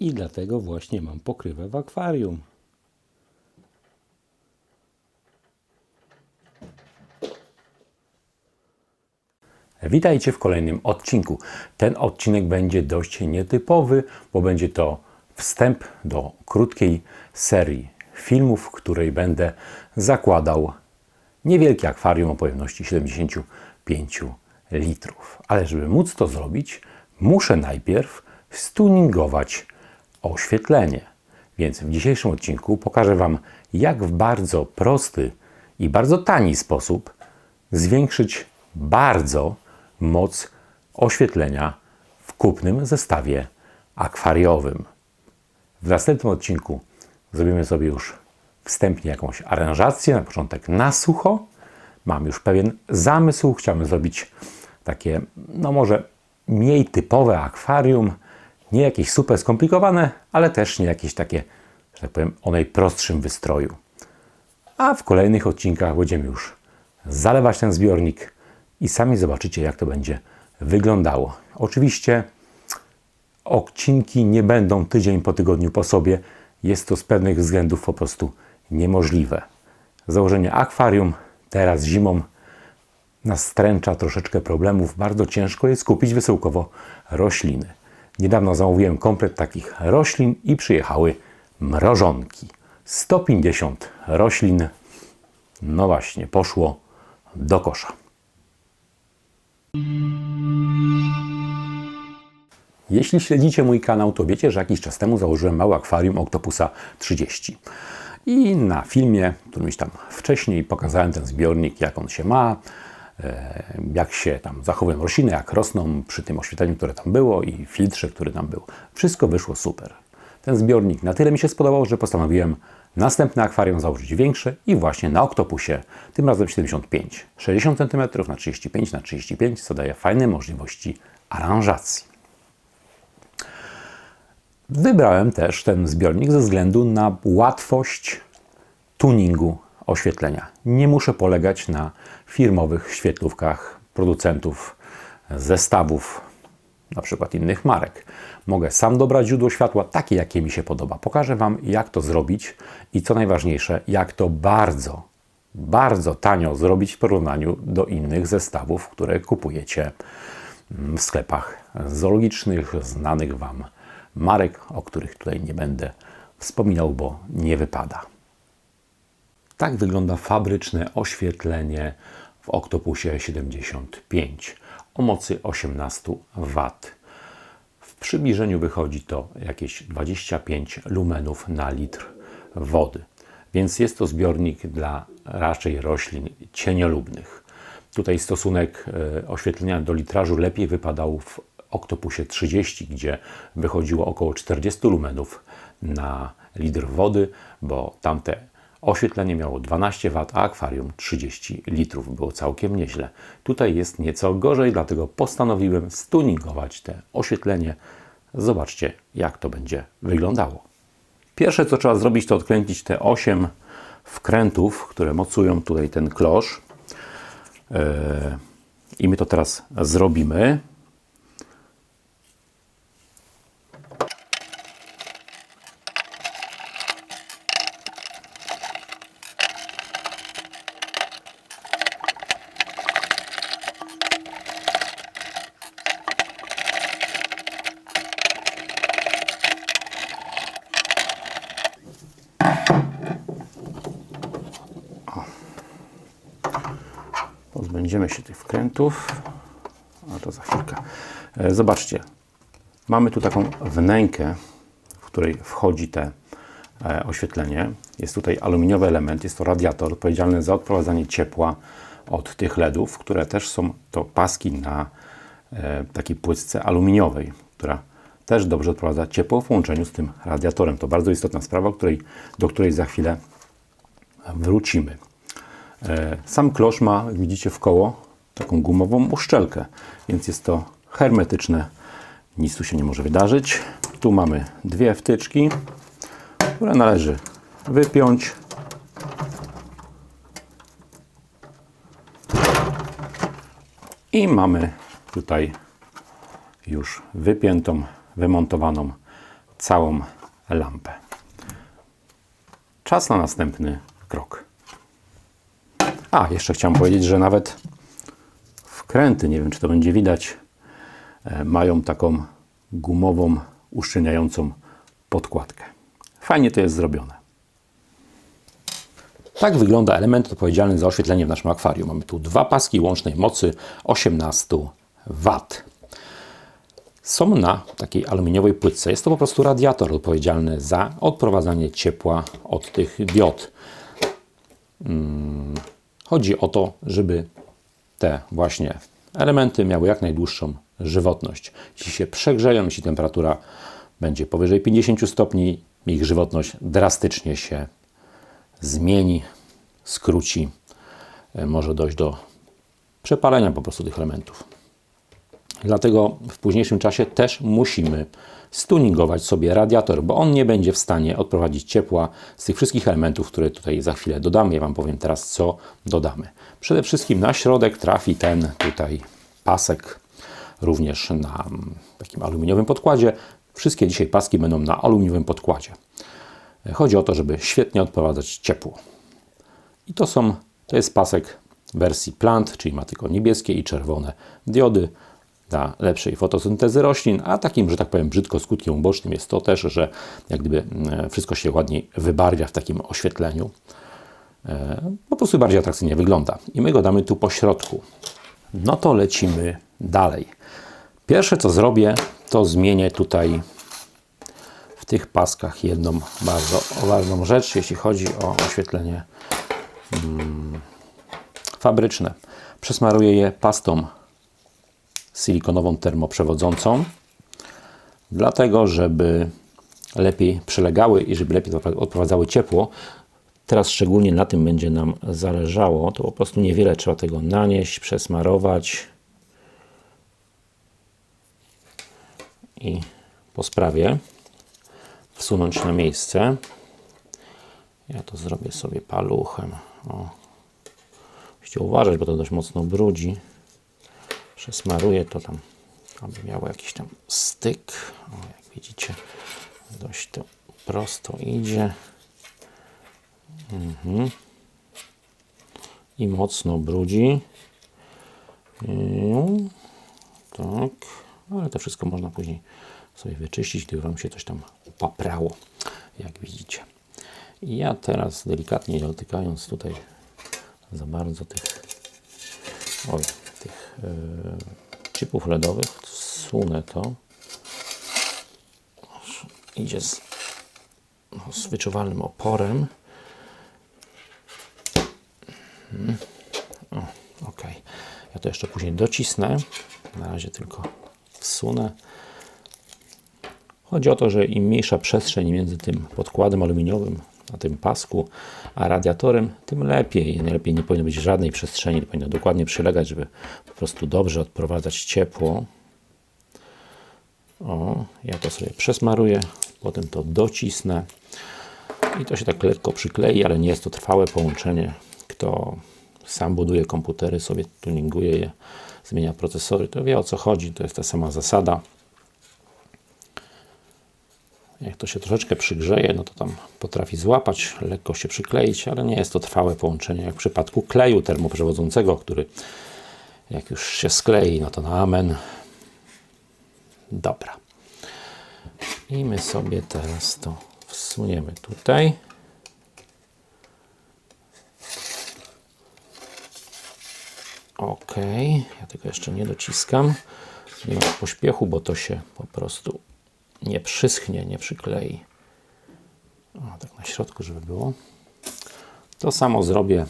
I dlatego właśnie mam pokrywę w akwarium. Witajcie w kolejnym odcinku. Ten odcinek będzie dość nietypowy, bo będzie to wstęp do krótkiej serii filmów, w której będę zakładał niewielkie akwarium o pojemności 75 litrów. Ale żeby móc to zrobić, muszę najpierw stuningować oświetlenie. Więc w dzisiejszym odcinku pokażę Wam, jak w bardzo prosty i bardzo tani sposób zwiększyć bardzo moc oświetlenia w kupnym zestawie akwariowym. W następnym odcinku zrobimy sobie już wstępnie jakąś aranżację, na początek na sucho. Mam już pewien zamysł, chciałbym zrobić takie, no może mniej typowe akwarium, nie jakieś super skomplikowane, ale też nie jakieś takie, że tak powiem, o najprostszym wystroju. A w kolejnych odcinkach będziemy już zalewać ten zbiornik i sami zobaczycie, jak to będzie wyglądało. Oczywiście odcinki nie będą tydzień po tygodniu po sobie. Jest to z pewnych względów po prostu niemożliwe. Założenie akwarium teraz zimą nas stręcza troszeczkę problemów. Bardzo ciężko jest kupić wysyłkowo rośliny. Niedawno zamówiłem komplet takich roślin i przyjechały mrożonki. 150 roślin, no właśnie, poszło do kosza. Jeśli śledzicie mój kanał, to wiecie, że jakiś czas temu założyłem mały akwarium Octopusa 30. I na filmie, którymś tam wcześniej, pokazałem ten zbiornik, jak on się ma, jak się tam zachowują rośliny, jak rosną przy tym oświetleniu, które tam było i filtrze, który tam był. Wszystko wyszło super. Ten zbiornik na tyle mi się spodobał, że postanowiłem następne akwarium założyć większe i właśnie na Octopusie, tym razem 75, 60 cm na 35 na 35, co daje fajne możliwości aranżacji. Wybrałem też ten zbiornik ze względu na łatwość tuningu oświetlenia. Nie muszę polegać na firmowych świetlówkach producentów zestawów, na przykład innych marek. Mogę sam dobrać źródło światła takie, jakie mi się podoba. Pokażę Wam, jak to zrobić i co najważniejsze, jak to bardzo, bardzo tanio zrobić w porównaniu do innych zestawów, które kupujecie w sklepach zoologicznych, znanych Wam marek, o których tutaj nie będę wspominał, bo nie wypada. Tak wygląda fabryczne oświetlenie w Octopusie 75 o mocy 18 W. W przybliżeniu wychodzi to jakieś 25 lumenów na litr wody, więc jest to zbiornik dla raczej roślin cieniolubnych. Tutaj stosunek e, oświetlenia do litrażu lepiej wypadał w Octopusie 30, gdzie wychodziło około 40 lumenów na litr wody, bo tamte oświetlenie miało 12 W, a akwarium 30 litrów. Było całkiem nieźle. Tutaj jest nieco gorzej, dlatego postanowiłem stuningować te oświetlenie. Zobaczcie, jak to będzie wyglądało. Pierwsze, co trzeba zrobić, to odkręcić te 8 wkrętów, które mocują tutaj ten klosz. Yy, I my to teraz zrobimy. A to za chwilkę. E, Zobaczcie. Mamy tu taką wnękę, w której wchodzi te e, oświetlenie. Jest tutaj aluminiowy element, jest to radiator odpowiedzialny za odprowadzanie ciepła od tych LEDów, które też są to paski na e, takiej płytce aluminiowej, która też dobrze odprowadza ciepło w połączeniu z tym radiatorem. To bardzo istotna sprawa, której, do której za chwilę wrócimy. Sam klosz ma, widzicie, w koło taką gumową uszczelkę, więc jest to hermetyczne. Nic tu się nie może wydarzyć. Tu mamy dwie wtyczki, które należy wypiąć. I mamy tutaj już wypiętą, wymontowaną całą lampę. Czas na następny krok. A, jeszcze chciałem powiedzieć, że nawet wkręty, nie wiem czy to będzie widać, e, mają taką gumową, uszczelniającą podkładkę. Fajnie to jest zrobione. Tak wygląda element odpowiedzialny za oświetlenie w naszym akwarium. Mamy tu dwa paski łącznej mocy 18 W. Są na takiej aluminiowej płytce. Jest to po prostu radiator odpowiedzialny za odprowadzanie ciepła od tych diod. Hmm. Chodzi o to, żeby te właśnie elementy miały jak najdłuższą żywotność. Jeśli się przegrzeją, jeśli temperatura będzie powyżej 50 stopni, ich żywotność drastycznie się zmieni, skróci, e, może dojść do przepalenia po prostu tych elementów. Dlatego w późniejszym czasie też musimy stuningować sobie radiator, bo on nie będzie w stanie odprowadzić ciepła z tych wszystkich elementów, które tutaj za chwilę dodamy. Ja Wam powiem teraz, co dodamy. Przede wszystkim na środek trafi ten tutaj pasek, również na takim aluminiowym podkładzie. Wszystkie dzisiaj paski będą na aluminiowym podkładzie. Chodzi o to, żeby świetnie odprowadzać ciepło. I to są, to jest pasek wersji plant, czyli ma tylko niebieskie i czerwone diody dla lepszej fotosyntezy roślin, a takim, że tak powiem, brzydko skutkiem ubocznym jest to też, że jak gdyby mm, wszystko się ładniej wybarwia w takim oświetleniu. E, po prostu bardziej atrakcyjnie wygląda. I my go damy tu po środku. No to lecimy dalej. Pierwsze co zrobię, to zmienię tutaj w tych paskach jedną bardzo ważną rzecz, jeśli chodzi o oświetlenie hmm, fabryczne. Przesmaruję je pastą silikonową termoprzewodzącą, dlatego żeby lepiej przylegały i żeby lepiej odprowadzały ciepło. Teraz szczególnie na tym będzie nam zależało. To po prostu niewiele trzeba tego nanieść, przesmarować i po sprawie wsunąć na miejsce. Ja to zrobię sobie paluchem. O. Musicie uważać, bo to dość mocno brudzi przesmaruję to tam, aby miało jakiś tam styk. O, jak widzicie, dość to prosto idzie. Mhm. I mocno brudzi. I, tak, ale to wszystko można później sobie wyczyścić, gdyby Wam się coś tam upaprało, jak widzicie. I ja teraz delikatnie dotykając tutaj za bardzo tych oj, chipów LEDowych. Sunę to. Idzie z, no, z wyczuwalnym oporem. Hmm. O, ok. Ja to jeszcze później docisnę. Na razie tylko wsunę. Chodzi o to, że im mniejsza przestrzeń między tym podkładem aluminiowym na tym pasku, a radiatorem, tym lepiej. Najlepiej nie powinno być żadnej przestrzeni, powinno dokładnie przylegać, żeby po prostu dobrze odprowadzać ciepło. O, ja to sobie przesmaruję, potem to docisnę i to się tak lekko przyklei, ale nie jest to trwałe połączenie. Kto sam buduje komputery, sobie tuninguje je, zmienia procesory, to wie o co chodzi, to jest ta sama zasada. Jak to się troszeczkę przygrzeje, no to tam potrafi złapać, lekko się przykleić, ale nie jest to trwałe połączenie, jak w przypadku kleju termoprzewodzącego, który jak już się sklei, no to na amen. Dobra. I my sobie teraz to wsuniemy tutaj. Ok, ja tego jeszcze nie dociskam. Nie ma pośpiechu, bo to się po prostu nie przyschnie, nie przyklei. O, tak na środku, żeby było. To samo zrobię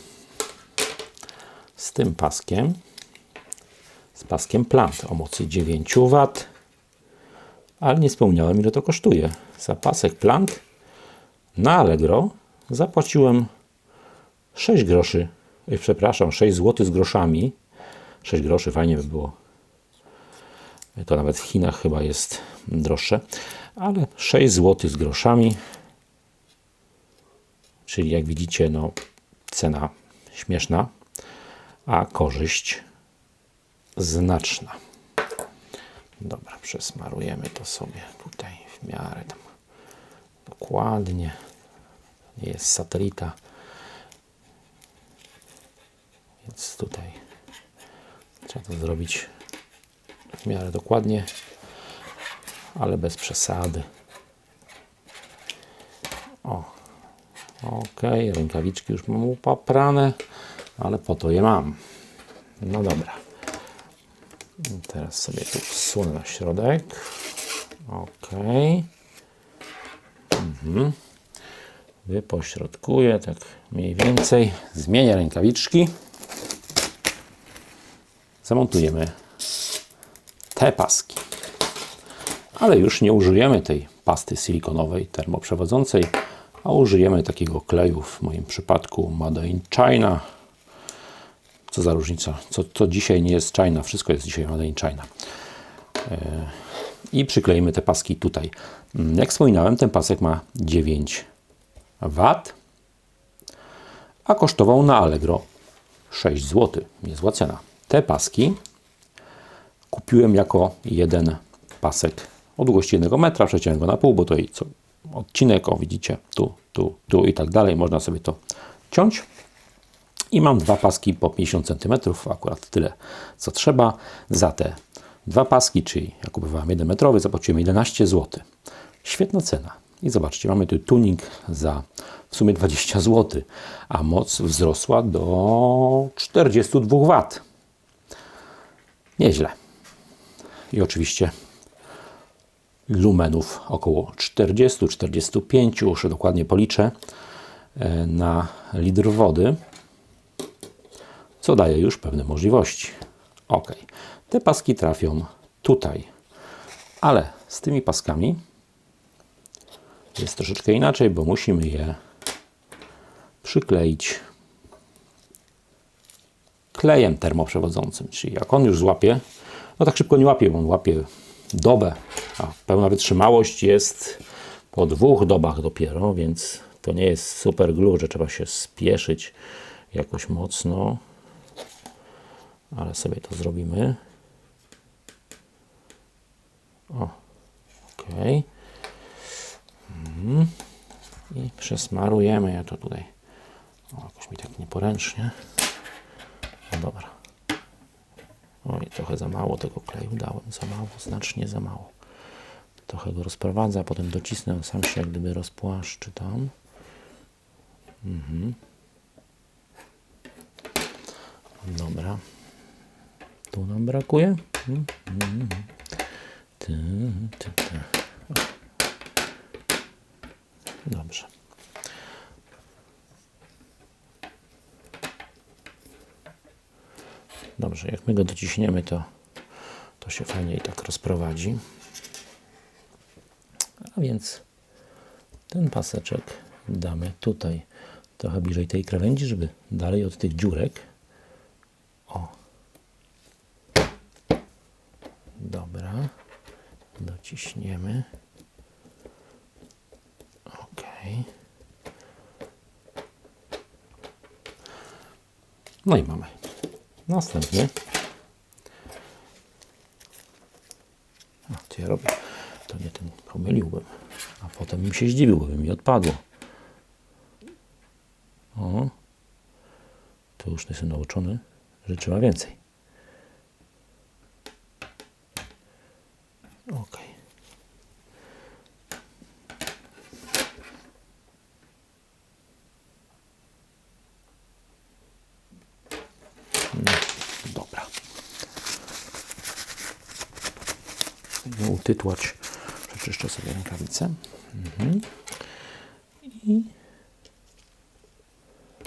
z tym paskiem. Z paskiem plant o mocy 9 W. Ale nie wspomniałem, ile to kosztuje. Za pasek plant na Allegro zapłaciłem 6 groszy. Przepraszam, 6 zł z groszami. 6 groszy, fajnie by było to nawet w Chinach chyba jest droższe, ale 6 zł z groszami. Czyli jak widzicie, no, cena śmieszna, a korzyść znaczna. Dobra, przesmarujemy to sobie tutaj w miarę tam Dokładnie. Nie jest satelita. Więc tutaj trzeba to zrobić w miarę dokładnie, ale bez przesady. O, ok, rękawiczki już mam upaprane, ale po to je mam. No dobra. Teraz sobie tu wsunę na środek. Ok. Mhm. Wypośrodkuję tak mniej więcej. Zmienię rękawiczki. Zamontujemy te paski. Ale już nie użyjemy tej pasty silikonowej termoprzewodzącej, a użyjemy takiego kleju, w moim przypadku Made in China. Co za różnica? Co, co dzisiaj nie jest China? Wszystko jest dzisiaj Made in China. E, I przykleimy te paski tutaj. Mm, Jak wspominałem, ten pasek ma 9 W, a kosztował na Allegro 6 zł. Niezła cena. Te paski kupiłem jako jeden pasek o długości 1 metra, przeciąłem go na pół, bo to i co odcinek, o widzicie, tu, tu, tu i tak dalej, można sobie to ciąć. I mam dwa paski po 50 cm, akurat tyle co trzeba. Za te dwa paski, czyli ja kupowałem 1 metrowy, zapłaciłem 11 zł. Świetna cena. I zobaczcie, mamy tu tuning za w sumie 20 zł, a moc wzrosła do 42 W. Nieźle. I oczywiście lumenów około 40-45, już dokładnie policzę, e, na litr wody, co daje już pewne możliwości. Ok, te paski trafią tutaj, ale z tymi paskami jest troszeczkę inaczej, bo musimy je przykleić klejem termoprzewodzącym, czyli jak on już złapie, no tak szybko nie łapie, on łapie dobę, a pełna wytrzymałość jest po dwóch dobach dopiero, więc to nie jest super glue, że trzeba się spieszyć jakoś mocno, ale sobie to zrobimy. O, ok. Mhm. I przesmarujemy ja to tutaj. O, jakoś mi tak nieporęcznie. No dobra. Oj, trochę za mało tego kleju dałem, za mało, znacznie za mało. Trochę go rozprowadzę, a potem docisnę, on sam się jak gdyby rozpłaszczy tam. Mhm. Dobra. Tu nam brakuje. Mhm. Dobrze. Dobrze, jak my go dociśniemy, to, to się fajnie i tak rozprowadzi. Więc ten paseczek damy tutaj trochę bliżej tej krawędzi, żeby dalej od tych dziurek. O. Dobra. Dociśniemy. Ok. No i mamy. Następnie. A, co ja robię? To nie ten pomyliłbym. A potem bym się zdziwił, by mi odpadło. O. To już jestem nauczony, że trzeba więcej. Ok. No. Nie utytłać. Przeczyszczę sobie rękawice. Mhm. I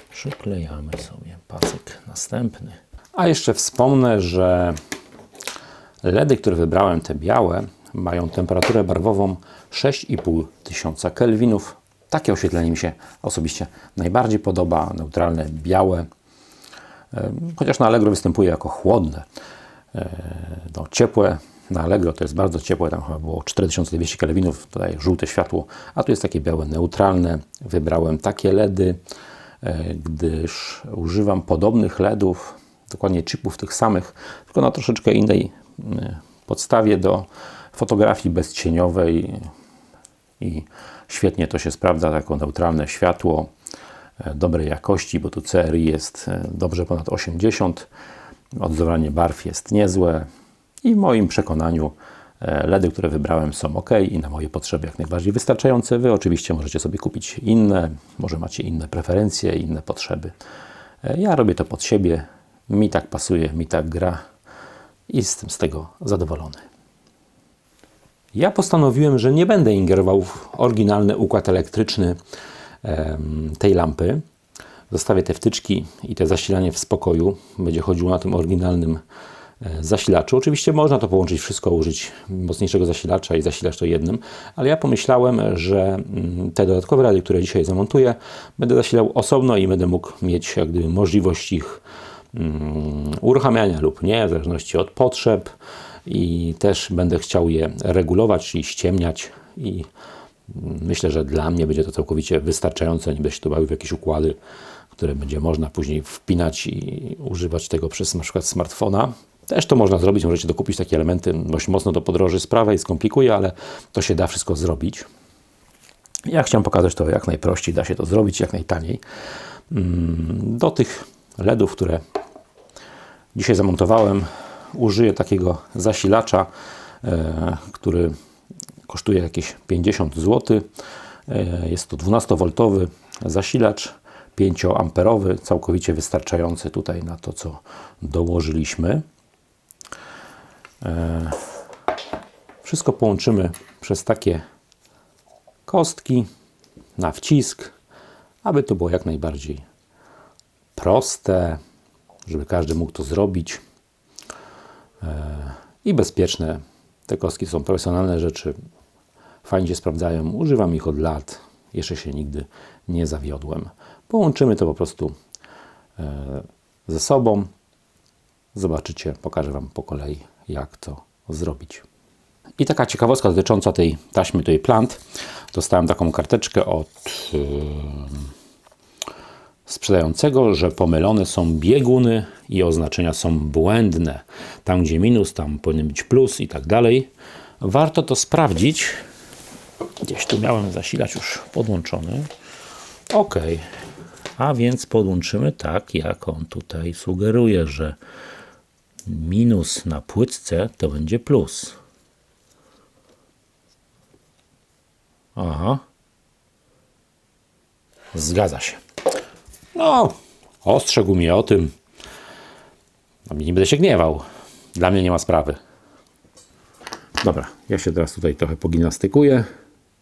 przyklejamy sobie pasek następny. A jeszcze wspomnę, że LEDy, które wybrałem, te białe, mają temperaturę barwową 6,5 tysiąca kelwinów. Takie oświetlenie mi się osobiście najbardziej podoba. Neutralne, białe. E, Chociaż na Allegro występuje jako chłodne. E, No, ciepłe na Allegro to jest bardzo ciepłe, tam chyba było 4200 kelwinów, tutaj żółte światło, a tu jest takie białe, neutralne. Wybrałem takie LEDy, e, gdyż używam podobnych LEDów, dokładnie chipów tych samych, tylko na troszeczkę innej e, podstawie do fotografii bezcieniowej. i świetnie to się sprawdza jako neutralne światło e, dobrej jakości, bo tu CRI jest dobrze ponad 80, odwzorowanie barw jest niezłe i w moim przekonaniu e, LEDy, które wybrałem są ok i na moje potrzeby jak najbardziej wystarczające. Wy oczywiście możecie sobie kupić inne, może macie inne preferencje, inne potrzeby. E, Ja robię to pod siebie, mi tak pasuje, mi tak gra i jestem z tego zadowolony. Ja postanowiłem, że nie będę ingerował w oryginalny układ elektryczny tej lampy. Zostawię te wtyczki i te zasilanie w spokoju. Będzie chodziło na tym oryginalnym zasilaczu. Oczywiście można to połączyć wszystko, użyć mocniejszego zasilacza i zasilać to jednym, ale ja pomyślałem, że mm, te dodatkowe rady, które dzisiaj zamontuję, będę zasilał osobno i będę mógł mieć jak gdyby możliwość ich mm, uruchamiania lub nie, w zależności od potrzeb i też będę chciał je regulować, czyli ściemniać i mm, myślę, że dla mnie będzie to całkowicie wystarczające, nie będę się to bawił w jakieś układy, które będzie można później wpinać i używać tego przez na przykład smartfona. Też to można zrobić, możecie dokupić takie elementy, dość mocno to podroży sprawę i skomplikuje, ale to się da wszystko zrobić. Ja chciałem pokazać to jak najprościej, da się to zrobić jak najtaniej. Mm, Do tych LEDów, które dzisiaj zamontowałem, użyję takiego zasilacza, e, który kosztuje jakieś 50 zł. E, Jest to 12V zasilacz 5A, całkowicie wystarczający tutaj na to, co dołożyliśmy. E, Wszystko połączymy przez takie kostki na wcisk, aby to było jak najbardziej proste, żeby każdy mógł to zrobić e, i bezpieczne. Te kostki są profesjonalne rzeczy, fajnie się sprawdzają, używam ich od lat, jeszcze się nigdy nie zawiodłem. Połączymy to po prostu e, ze sobą. Zobaczycie, pokażę Wam po kolei, jak to zrobić. I taka ciekawostka dotycząca tej taśmy tutaj plant. Dostałem taką karteczkę od yy, sprzedającego, że pomylone są bieguny i oznaczenia są błędne. Tam gdzie minus, tam powinien być plus i tak dalej. Warto to sprawdzić. Gdzieś tu miałem zasilacz już podłączony. Ok. A więc podłączymy tak, jak on tutaj sugeruje, że minus na płytce to będzie plus. Aha. Zgadza się. No, ostrzegł mnie o tym. A nie będę się gniewał. Dla mnie nie ma sprawy. Dobra, ja się teraz tutaj trochę pogimnastykuję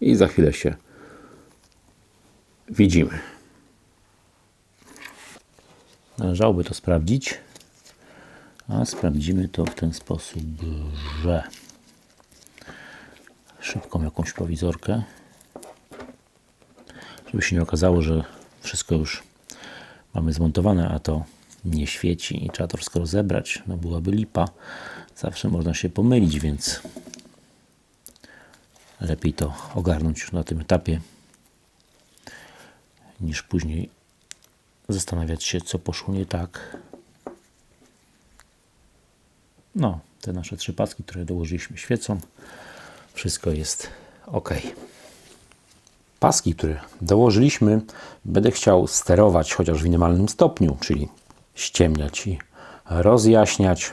i za chwilę się widzimy. Należałoby to sprawdzić. A sprawdzimy to w ten sposób, że szybką jakąś prowizorkę, żeby się nie okazało, że wszystko już mamy zmontowane, a to nie świeci i trzeba to wszystko rozebrać. No byłaby lipa. Zawsze można się pomylić, więc lepiej to ogarnąć już na tym etapie, niż później zastanawiać się, co poszło nie tak. No, te nasze trzy paski, które dołożyliśmy, świecą. Wszystko jest ok. Paski, które dołożyliśmy, będę chciał sterować chociaż w minimalnym stopniu, czyli ściemniać i rozjaśniać.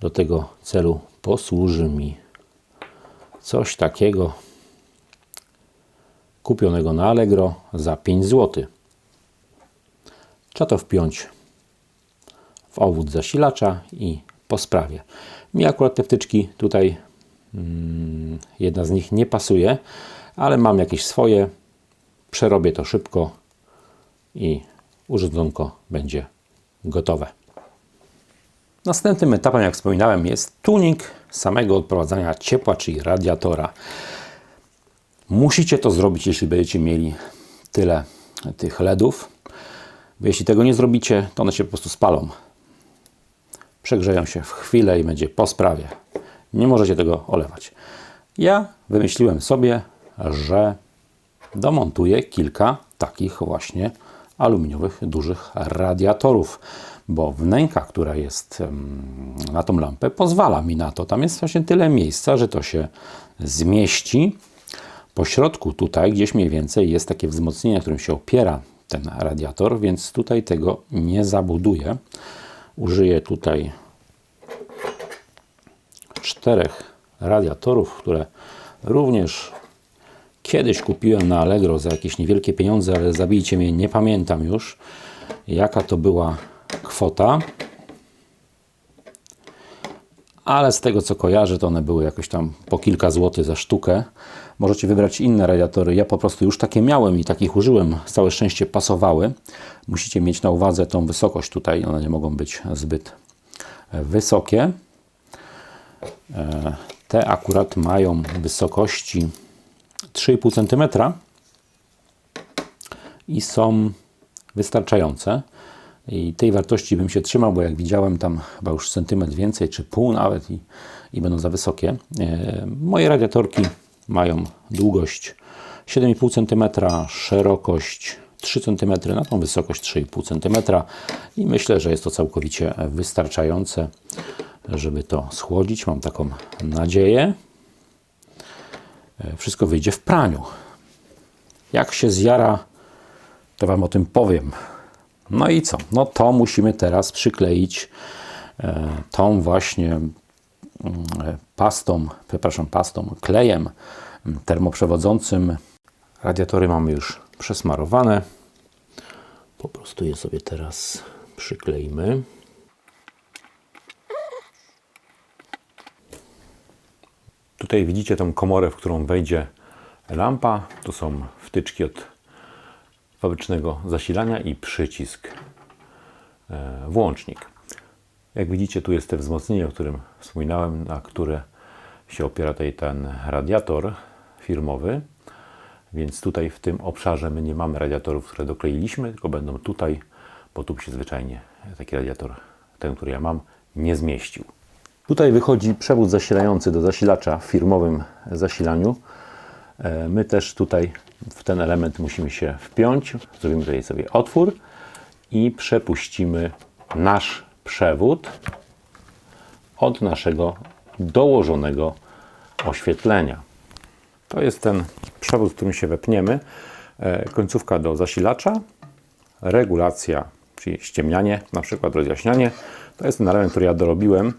Do tego celu posłuży mi coś takiego kupionego na Allegro za 5 zł. Trzeba to wpiąć w obwód zasilacza i po sprawie. Mi akurat te wtyczki tutaj mm, jedna z nich nie pasuje, ale mam jakieś swoje. Przerobię to szybko i urządzonko będzie gotowe. Następnym etapem, jak wspominałem, jest tuning samego odprowadzania ciepła, czyli radiatora. Musicie to zrobić, jeśli będziecie mieli tyle tych LEDów. Bo jeśli tego nie zrobicie, to one się po prostu spalą. Przegrzeją się w chwilę i będzie po sprawie. Nie możecie tego olewać. Ja wymyśliłem sobie, że domontuję kilka takich właśnie aluminiowych dużych radiatorów, bo wnęka, która jest na tą lampę, pozwala mi na to. Tam jest właśnie tyle miejsca, że to się zmieści. Po środku tutaj gdzieś mniej więcej jest takie wzmocnienie, którym się opiera ten radiator, więc tutaj tego nie zabuduję. Użyję tutaj czterech radiatorów, które również kiedyś kupiłem na Allegro za jakieś niewielkie pieniądze, ale zabijcie mnie, nie pamiętam już jaka to była kwota. Ale z tego co kojarzę, to one były jakoś tam po kilka złotych za sztukę. Możecie wybrać inne radiatory. Ja po prostu już takie miałem i takich użyłem. Całe szczęście pasowały. Musicie mieć na uwadze tą wysokość tutaj. One nie mogą być zbyt wysokie. E, Te akurat mają wysokości 3,5 cm i są wystarczające. I tej wartości bym się trzymał, bo jak widziałem tam chyba już centymetr więcej, czy pół nawet i, i będą za wysokie. E, moje radiatorki mają długość 7,5 cm, szerokość 3 cm, na tą wysokość 3,5 cm i myślę, że jest to całkowicie wystarczające, żeby to schłodzić. Mam taką nadzieję. E, Wszystko wyjdzie w praniu. Jak się zjara, to Wam o tym powiem. No i co? No to musimy teraz przykleić e, tą właśnie mm, e, pastą, przepraszam, pastą, klejem mm, termoprzewodzącym. Radiatory mamy już przesmarowane. Po prostu je sobie teraz przykleimy. Tutaj widzicie tą komorę, w którą wejdzie lampa. Tu są wtyczki od fabrycznego zasilania i przycisk e, włącznik. Jak widzicie, tu jest te wzmocnienie, o którym wspominałem, na które się opiera tutaj ten radiator firmowy. Więc tutaj w tym obszarze my nie mamy radiatorów, które dokleiliśmy, tylko będą tutaj, bo tu się zwyczajnie taki radiator, ten, który ja mam, nie zmieścił. Tutaj wychodzi przewód zasilający do zasilacza w firmowym zasilaniu. E, My też tutaj w ten element musimy się wpiąć. Zrobimy tutaj sobie otwór i przepuścimy nasz przewód od naszego dołożonego oświetlenia. To jest ten przewód, którym się wepniemy. E, Końcówka do zasilacza, regulacja, czyli ściemnianie, na przykład rozjaśnianie. To jest ten element, który ja dorobiłem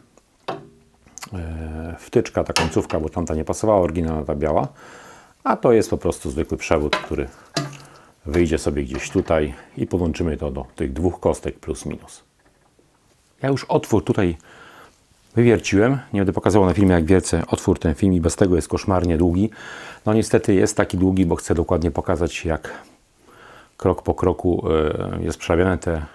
e, wtyczka, ta końcówka, bo tamta nie pasowała, oryginalna ta biała. A to jest po prostu zwykły przewód, który wyjdzie sobie gdzieś tutaj i podłączymy to do tych dwóch kostek plus minus. Ja już otwór tutaj wywierciłem. Nie będę pokazywał na filmie, jak wiercę otwór ten film i bez tego jest koszmarnie długi. No niestety jest taki długi, bo chcę dokładnie pokazać, jak krok po kroku e, jest przerabiane te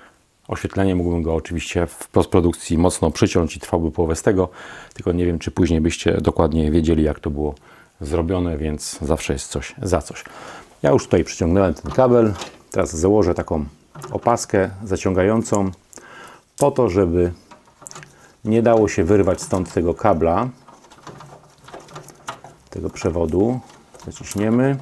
oświetlenie. Mógłbym go oczywiście w postprodukcji mocno przyciąć i trwałby połowę z tego, tylko nie wiem, czy później byście dokładnie wiedzieli, jak to było zrobione, więc zawsze jest coś za coś. Ja już tutaj przyciągnąłem ten kabel. Teraz założę taką opaskę zaciągającą po to, żeby nie dało się wyrwać stąd tego kabla, tego przewodu. Zaciśniemy.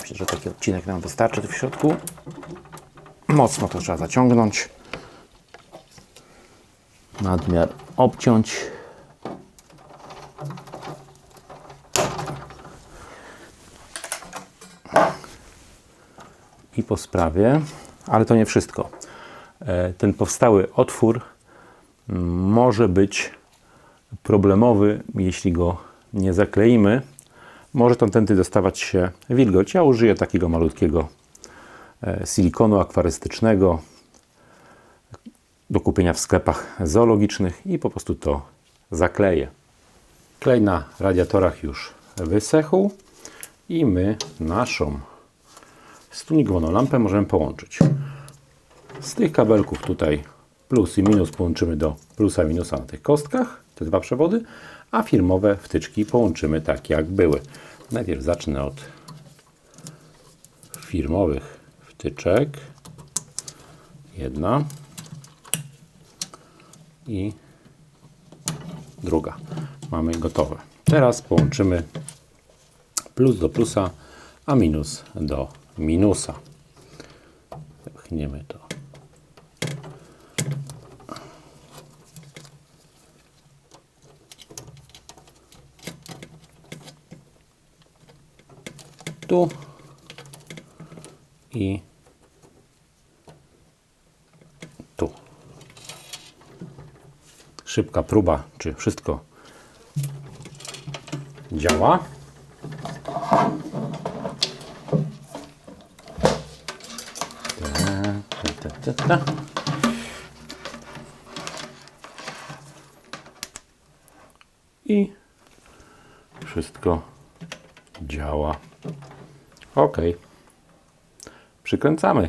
Myślę, że taki odcinek nam wystarczy w środku. Mocno to trzeba zaciągnąć. Nadmiar obciąć. I po sprawie, ale to nie wszystko. E, Ten powstały otwór może być problemowy, jeśli go nie zakleimy. Może tamtędy dostawać się wilgoć. Ja użyję takiego malutkiego e, silikonu akwarystycznego do kupienia w sklepach zoologicznych i po prostu to zakleję. Klej na radiatorach już wysechł i my naszą stunikowaną lampę możemy połączyć. Z tych kabelków tutaj plus i minus połączymy do plusa i minusa na tych kostkach, te dwa przewody, a firmowe wtyczki połączymy tak jak były. Najpierw zacznę od firmowych wtyczek. Jedna i druga. Mamy gotowe. Teraz połączymy plus do plusa, a minus do minusa. Pchniemy to tu i tu. Szybka próba, czy wszystko działa. I wszystko działa. Ok. Przykręcamy.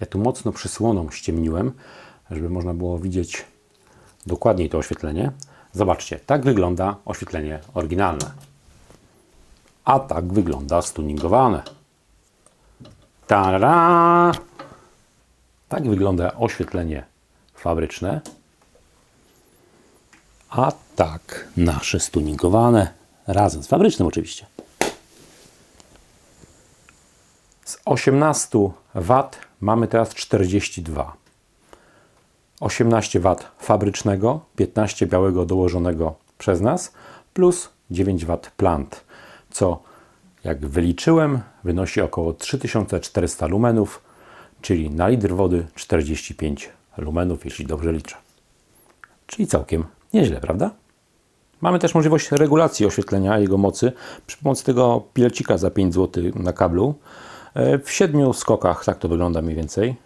Ja tu mocno przysłoną ściemniłem, żeby można było widzieć dokładniej to oświetlenie. Zobaczcie, tak wygląda oświetlenie oryginalne. A tak wygląda stuningowane. Tada! Tak wygląda oświetlenie fabryczne. A tak nasze stuningowane. Razem z fabrycznym oczywiście. Z 18 W mamy teraz 42. 18 W fabrycznego, 15 białego dołożonego przez nas, plus 9 W plant, co jak wyliczyłem wynosi około 3400 lumenów, czyli na litr wody 45 lumenów, jeśli dobrze liczę. Czyli całkiem nieźle, prawda? Mamy też możliwość regulacji oświetlenia jego mocy przy pomocy tego pilecika za 5 zł na kablu. E, W siedmiu skokach tak to wygląda mniej więcej.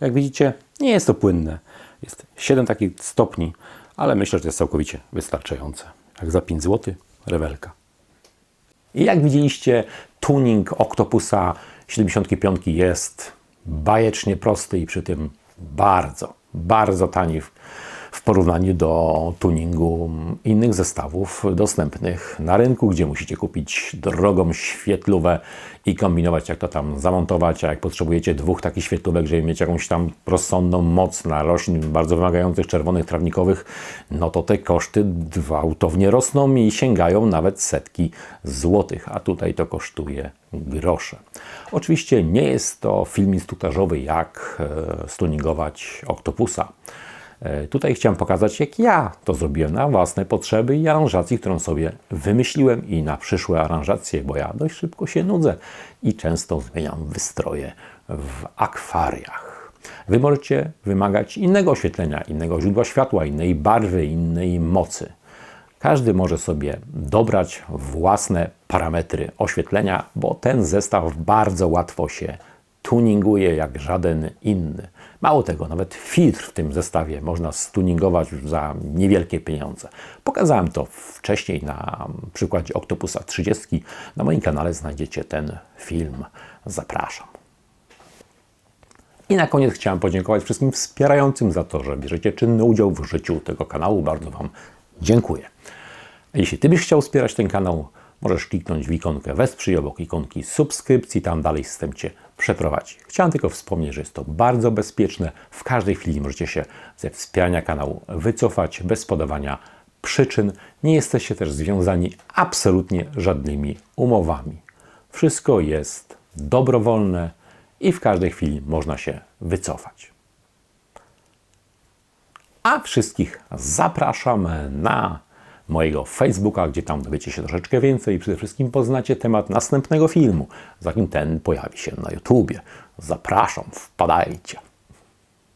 Jak widzicie, nie jest to płynne. Jest 7 takich stopni, ale myślę, że to jest całkowicie wystarczające. Jak za 5 zł, rewelka. I jak widzieliście, tuning Octopusa 75 jest bajecznie prosty i przy tym bardzo, bardzo tani w, porównaniu do tuningu innych zestawów dostępnych na rynku, gdzie musicie kupić drogą świetlówę i kombinować, jak to tam zamontować, a jak potrzebujecie dwóch takich świetlówek, żeby mieć jakąś tam rozsądną moc na roślin bardzo wymagających czerwonych trawnikowych, no to te koszty gwałtownie rosną i sięgają nawet setki złotych, a tutaj to kosztuje grosze. Oczywiście nie jest to film instruktażowy, jak e, stuningować oktopusa. E, Tutaj chciałem pokazać, jak ja to zrobiłem na własne potrzeby i aranżacji, którą sobie wymyśliłem i na przyszłe aranżacje, bo ja dość szybko się nudzę i często zmieniam wystroje w akwariach. Wy możecie wymagać innego oświetlenia, innego źródła światła, innej barwy, innej mocy. Każdy może sobie dobrać własne parametry oświetlenia, bo ten zestaw bardzo łatwo się tuninguje jak żaden inny. Mało tego, nawet filtr w tym zestawie można stuningować za niewielkie pieniądze. Pokazałem to wcześniej na przykładzie Octopusa 30. Na moim kanale znajdziecie ten film. Zapraszam. I na koniec chciałem podziękować wszystkim wspierającym za to, że bierzecie czynny udział w życiu tego kanału. Bardzo Wam dziękuję. Jeśli Ty byś chciał wspierać ten kanał, możesz kliknąć w ikonkę wesprzyj obok ikonki subskrypcji, tam dalej system Cię przeprowadzi. Chciałem tylko wspomnieć, że jest to bardzo bezpieczne. W każdej chwili możecie się ze wspierania kanału wycofać bez podawania przyczyn. Nie jesteście też związani absolutnie żadnymi umowami. Wszystko jest dobrowolne i w każdej chwili można się wycofać. A wszystkich zapraszam na mojego Facebooka, gdzie tam dowiecie się troszeczkę więcej i przede wszystkim poznacie temat następnego filmu, zanim ten pojawi się na YouTubie. Zapraszam, wpadajcie.